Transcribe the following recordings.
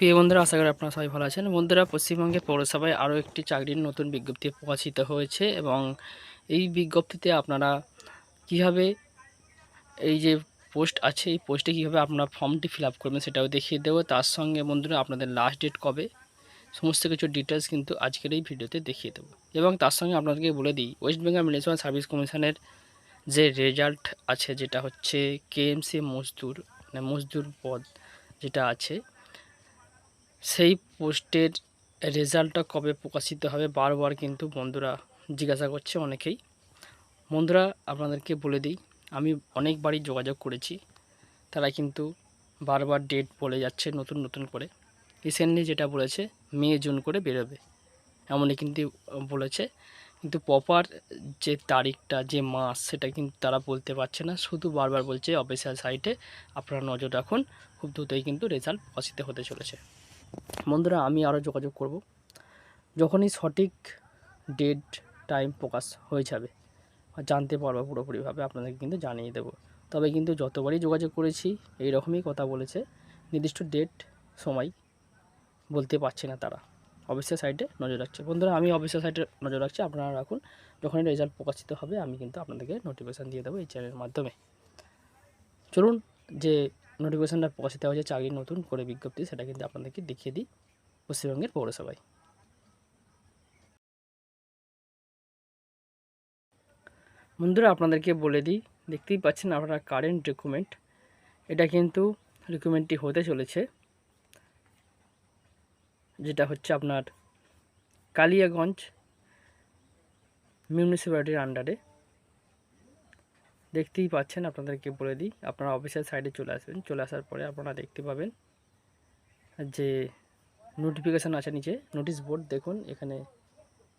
প্রিয় বন্ধুরা, আশা করি আপনারা সবাই ভালো আছেন। বন্ধুরা পশ্চিমবঙ্গের পৌরসভায় আরও একটি চাকরির নতুন বিজ্ঞপ্তি প্রকাশিত হয়েছে এবং এই বিজ্ঞপ্তিতে আপনারা কীভাবে এই যে পোস্ট আছে, এই পোস্টে কীভাবে আপনারা ফর্মটি ফিল আপ করবেন সেটাও দেখিয়ে দেবো। তার সঙ্গে বন্ধুরা, আপনাদের লাস্ট ডেট কবে, সমস্ত কিছু ডিটেলস কিন্তু আজকের এই ভিডিওতে দেখিয়ে দেবো। এবং তার সঙ্গে আপনাদেরকে বলে দিই ওয়েস্ট বেঙ্গল মিউনিসিপ্যাল সার্ভিস কমিশনের যে রেজাল্ট আছে, যেটা হচ্ছে কেএমসি মজদুর মানে মজদুর পদ যেটা আছে সেই পোস্টের রেজাল্টটা কবে প্রকাশিত হবে বারবার কিন্তু বন্ধুরা জিজ্ঞাসা করছে অনেকেই। বন্ধুরা, আপনাদেরকে বলে দিই, আমি অনেকবারই যোগাযোগ করেছি, তারা কিন্তু বারবার ডেট বলে যাচ্ছে নতুন নতুন করে। রিসেন্টলি যেটা বলেছে মে জুন করে বেরোবে। এমনই কিন্তু বলেছে। কিন্তু প্রপার যে তারিখটা, যে মাস, সেটা কিন্তু তারা বলতে পারছে না। শুধু বারবার বলছে অফিসিয়াল সাইটে আপনারা নজর রাখুন। খুব দ্রুতই কিন্তু রেজাল্ট প্রকাশিত হতে চলেছে। বন্ধুরা, আমি আরও যোগাযোগ করব। যখনই সঠিক ডেট টাইম প্রকাশ হয়ে যাবে জানতে পারব পুরোপুরিভাবে, আপনাদেরকে কিন্তু জানিয়ে দেবো। তবে কিন্তু যতবারই যোগাযোগ করেছি এই রকমই কথা বলেছে, নির্দিষ্ট ডেট সময় বলতে পারছে না তারা। অফিসিয়াল সাইটে নজর রাখছে। বন্ধুরা, আমি অফিসিয়াল সাইটে নজর রাখছি, আপনারা রাখুন। যখনই রেজাল্ট প্রকাশিত হবে, আমি কিন্তু আপনাদেরকে নোটিফিকেশান দিয়ে দেবো এই চ্যানেলের মাধ্যমে। চলুন, যে নোটিফিকেশানটা প্রকাশিত হয়েছে, চাকরির নতুন করে বিজ্ঞপ্তি, সেটা কিন্তু আপনাদেরকে দেখিয়ে দিই পশ্চিমবঙ্গের পৌরসভায়। বন্ধুরা, আপনাদেরকে বলে দিই, দেখতেই পাচ্ছেন আপনারা কারেন্ট ডকুমেন্ট এটা কিন্তু ডকুমেন্টটি হতে চলেছে, যেটা হচ্ছে আপনার কালিয়াগঞ্জ মিউনিসিপ্যালিটির আন্ডারে দেখতেই পাচ্ছেন, আপনাদেরকে বলে দিই। আপনারা অফিসের সাইডে চলে আসবেন। চলে আসার পরে আপনারা দেখতে পাবেন যে নোটিফিকেশান আছে নিচে। নোটিশ বোর্ড দেখুন, এখানে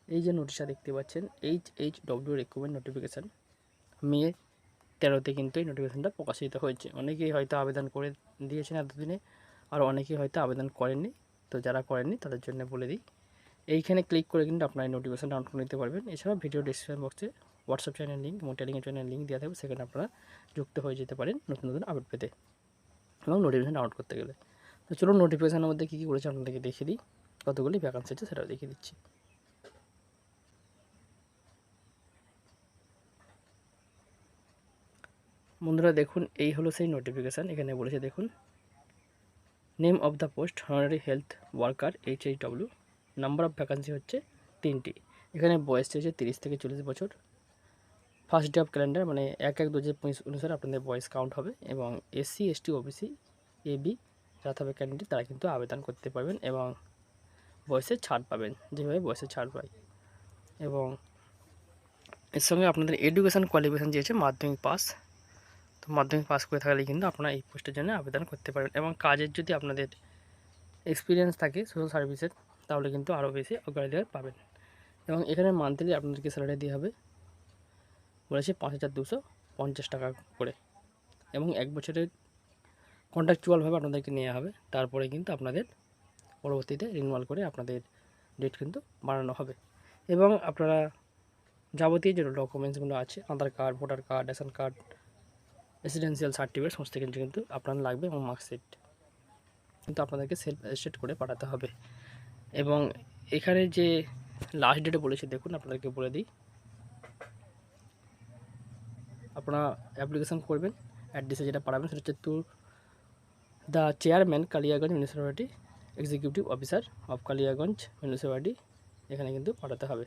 এই যে নোটিশটা দেখতে পাচ্ছেন H H W recruitment notification May তেরোতে কিন্তু এই নোটিফিকেশানটা প্রকাশিত হয়েছে। অনেকেই হয়তো আবেদন করে দিয়েছেন এতদিনে, আর অনেকেই হয়তো আবেদন করেননি। তো যারা করেননি, তাদের জন্য বলে দিই। এইখানে ক্লিক করে কিন্তু আপনারা নোটিফিকেশান ডাউনলোড করে নিতে পারবেন। এছাড়াও ভিডিও ডিসক্রিপশন বক্সে হোয়াটসঅ্যাপ চ্যানেল লিঙ্ক এবং টেলিগ্রাম চ্যানেল লিঙ্ক দেওয়া থাকবে, সেখানে আপনারা যুক্ত হয়ে যেতে পারেন নতুন নতুন আপডেট পেতে এবং নোটিফিকেশান ডাউনলোড করতে গেলে। তো চলুন নোটিফিকেশানের মধ্যে কী কী করেছে আপনাদেরকে দেখিয়ে দিই। কতগুলি ভ্যাকান্সি আছে সেটাও দেখিয়ে দিচ্ছি। বন্ধুরা দেখুন, এই হলো সেই নোটিফিকেশান এখানে বলেছে দেখুন name of the post honorary health worker H H W number of vacancy হচ্ছে তিনটি। এখানে বয়স চেয়েছে তিরিশ থেকে চল্লিশ বছর। ফার্স্ট ডে অফ ক্যালেন্ডার মানে এক এক দু হাজার অনুসারে আপনাদের বয়স কাউন্ট হবে এবং SC ST OBC A B যারা হবে ক্যান্ডিডেট তারা কিন্তু আবেদন করতে পারবেন এবং বয়সে ছাড় পাবেন, যেভাবে বয়সে ছাড় পায়। এবং এর সঙ্গে আপনাদের এডুকেশান কোয়ালিফিকেশান চেয়েছে মাধ্যমিক পাস তো মাধ্যমিক পাস করে থাকলে কিন্তু আপনারা এই পোস্টের জন্য আবেদন করতে পারবেন এবং কাজের যদি আপনাদের এক্সপিরিয়েন্স থাকে সোশ্যাল সার্ভিসের তাহলে কিন্তু আরও বেশি অগ্রাধিকার পাবেন। এবং এখানে মান্থলি আপনাদেরকে স্যালারি দেওয়া হবে বলেছে পাঁচ হাজার দুশো পঞ্চাশ টাকা করে। এবং এক বছরের কন্ট্রাকচুয়ালভাবে আপনাদেরকে নেওয়া হবে, তারপরে কিন্তু আপনাদের পরবর্তীতে রিনিউয়াল করে আপনাদের ডেট কিন্তু বাড়ানো হবে। এবং আপনারা যাবতীয় যে ডকুমেন্টসগুলো আছে, Aadhaar card voter card ration card residential certificate সমস্ত কিছু কিন্তু আপনার লাগবে এবং মার্কশিট কিন্তু আপনাদেরকে সেলফ অ্যাসেট করে পাঠাতে হবে। এবং এখানে যে লাস্ট ডেটে বলেছে, দেখুন আপনাদেরকে বলে দিই। আপনারা অ্যাপ্লিকেশান করবেন অ্যাড্রেসে যেটা পাঠাবেন সেটা হচ্ছে to the chairman Kaliaganj municipality executive officer of Kaliaganj municipality এখানে কিন্তু পাঠাতে হবে।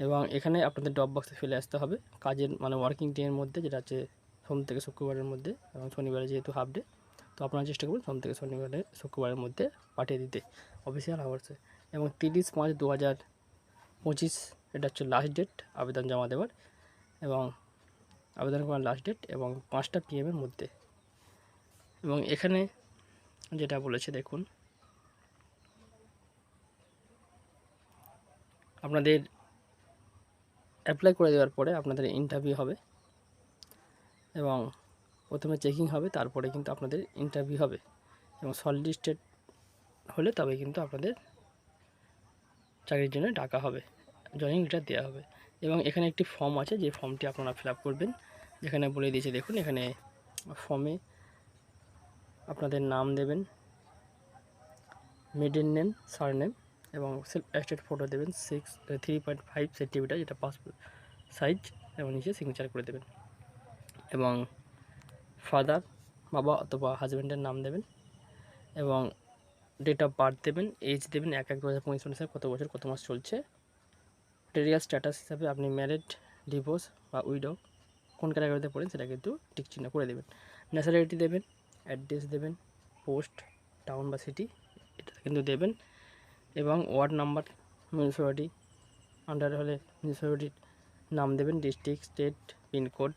এবং এখানে আপনাদের ড্রপ বক্সে ফেলে আসতে হবে। কাজের মানে ওয়ার্কিং ডের মধ্যে যেটা আছে, সোম থেকে শুক্রবারের মধ্যে এবং শনিবারে যেহেতু হাফ ডে তো আপনারা চেষ্টা করবেন সোম থেকে শনিবারে শুক্রবারের মধ্যে পাঠিয়ে দিতে। অফিসিয়াল আওয়ার্সে এবং তিরিশ পাঁচ দু হাজার পঁচিশ, এটা হচ্ছে লাস্ট ডেট আবেদন জমা দেওয়ার। এবং আবেদন করার লাস্ট ডেট এবং পাঁচটা পিএমের মধ্যে। এবং এখানে যেটা বলেছে, দেখুন। আপনাদের অ্যাপ্লাই করে দেওয়ার পরে আপনাদের ইন্টারভিউ হবে। এবং প্রথমে চেকিং হবে, তারপরে কিন্তু আপনাদের ইন্টারভিউ হবে। এবং সলিস্টেড হলে তবে কিন্তু আপনাদের চাকরির জন্য ডাকা হবে জয়নিং লেটার দেওয়া হবে। এবং এখানে একটি ফর্ম আছে, যে ফর্মটি আপনারা ফিল করবেন। যেখানে বলে দিয়েছে, দেখুন, এখানে ফর্মে আপনাদের নাম দেবেন মিডিল নেম সার নেম এবং সেলফ ফটো দেবেন six three point five centimetre যেটা পাসপোর্ট সাইজ এবং নিচে সিগনেচার করে দেবেন। এবং ফাদার, বাবা অথবা হাজব্যান্ডের নাম দেবেন এবং ডেট অফ বার্থ দেবেন এজ দেবেন, এক এক দু হাজার কত বছর, কত মাস চলছে। টেরিয়াল স্ট্যাটাস হিসাবে আপনি ম্যারিড ডিভোর্স বা উইডো কোন ক্যাটাগরিতে পড়েন সেটা কিন্তু টিক চিহ্ন করে দেবেন। ন্যাশনালিটি দেবেন অ্যাড্রেস দেবেন পোস্ট টাউন বা সিটি এটা কিন্তু দেবেন এবং ওয়ার্ড নাম্বার মিউনিসিপ্যালিটি আন্ডার হলে মিউনিসিপ্যালিটির নাম দেবেন ডিস্ট্রিক্ট স্টেট পিনকোড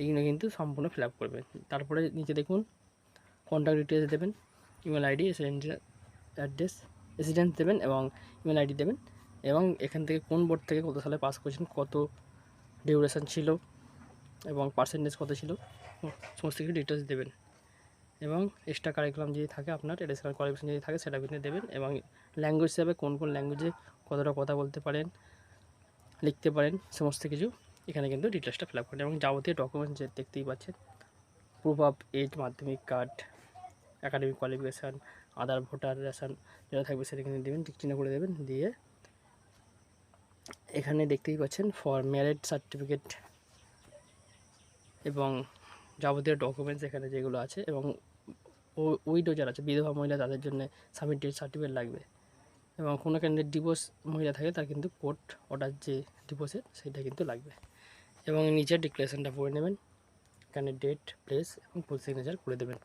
এইগুলো কিন্তু সম্পূর্ণ ফিল আপ করবেন। তারপরে নিচে দেখুন কন্ট্যাক্ট ডিটেলস দেবেন email ID resident address residence দেবেন এবং ইমেল আইডি দেবেন এবং এখান থেকে কোন বোর্ড থেকে কত সালে পাস করেছেন, কত ডিউরেশন ছিল এবং পার্সেন্টেজ কত ছিল, সমস্ত কিছু ডিটেলস দেবেন। এবং এক্সট্রা কারিকুলাম যদি থাকে আপনার এডিশনাল কোয়ালিফিকেশন যদি থাকে সেটা কিন্তু দেবেন এবং ল্যাঙ্গুয়েজ হিসাবে কোন কোন ল্যাঙ্গুয়েজে কতটা কথা বলতে পারেন, লিখতে পারেন, সমস্ত কিছু এখানে কিন্তু ডিটেলসটা ফিল আপ করেন এবং যাবতীয় ডকুমেন্টস যে দেখতেই পাচ্ছেন proof of age Madhyamik card academic qualification Aadhaar voter ration যেটা থাকবে সেটা কিন্তু দেবেন, চিহ্ন করে দেবেন, দিয়ে এখানে দেখতেই পাচ্ছেন ফর ম্যারেড সার্টিফিকেট এবং যাবতীয় ডকুমেন্টস এখানে যেগুলো আছে এবং উইডো যারা আছে, বিধবা মহিলা তাদের জন্য সাবমিটেড সার্টিফিকেট লাগবে। এবং কোনো কেন্দ্রের ডিভোর্স মহিলা থাকে তার কিন্তু কোর্ট অর্ডার যে ডিভোর্সের সেটা কিন্তু লাগবে। এবং নিচে ডিক্লারেশনটা পড়ে নেবেন। এখানে ডেট প্লেস এবং ফুল সিগনেচার করে দেবেন।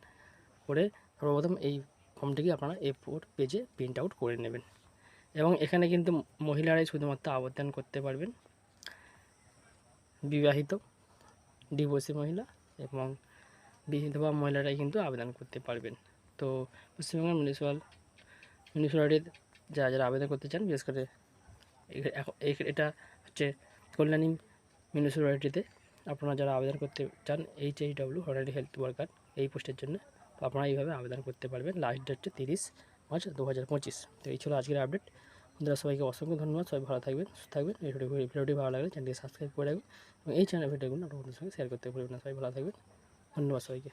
করে সর্বপ্রথম এই ফর্মটিকে আপনারা এ ফোর পেজে প্রিন্ট আউট করে নেবেন। এবং এখানে কিন্তু মহিলারাই শুধুমাত্র আবেদন করতে পারবেন। বিবাহিত ডিভোর্সি মহিলা এবং বিধবা মহিলারাই কিন্তু আবেদন করতে পারবেন। তো পশ্চিমবঙ্গের মিউনিসিপ্যাল মিউনিসিপ্যালিটির যারা যারা আবেদন করতে চান, বিশেষ করে এটা হচ্ছে কল্যাণী মিউনিসিপ্যালিটিতে আপনারা যারা আবেদন করতে চান H H W honorary health worker এই পোস্টের জন্য আপনারা এইভাবে আবেদন করতে পারবেন। লাস্ট ডেট হচ্ছে তিরিশ মার্চ দু হাজার পঁচিশ। তো এই ছিল আজকের আপডেট আপনারা সবাইকে অসংখ্য ধন্যবাদ। সবাই ভালো থাকবেন, সুস্থ থাকবেন। এই ভিডিও ভিডিওটি ভালো লাগলে চ্যানেলটি সাবস্ক্রাইব করে রাখবেন এবং এই চ্যানেল ভিডিওগুলো আপনার সঙ্গে শেয়ার করতে পারবেন না। সবাই ভালো থাকবেন। ধন্যবাদ সবাইকে।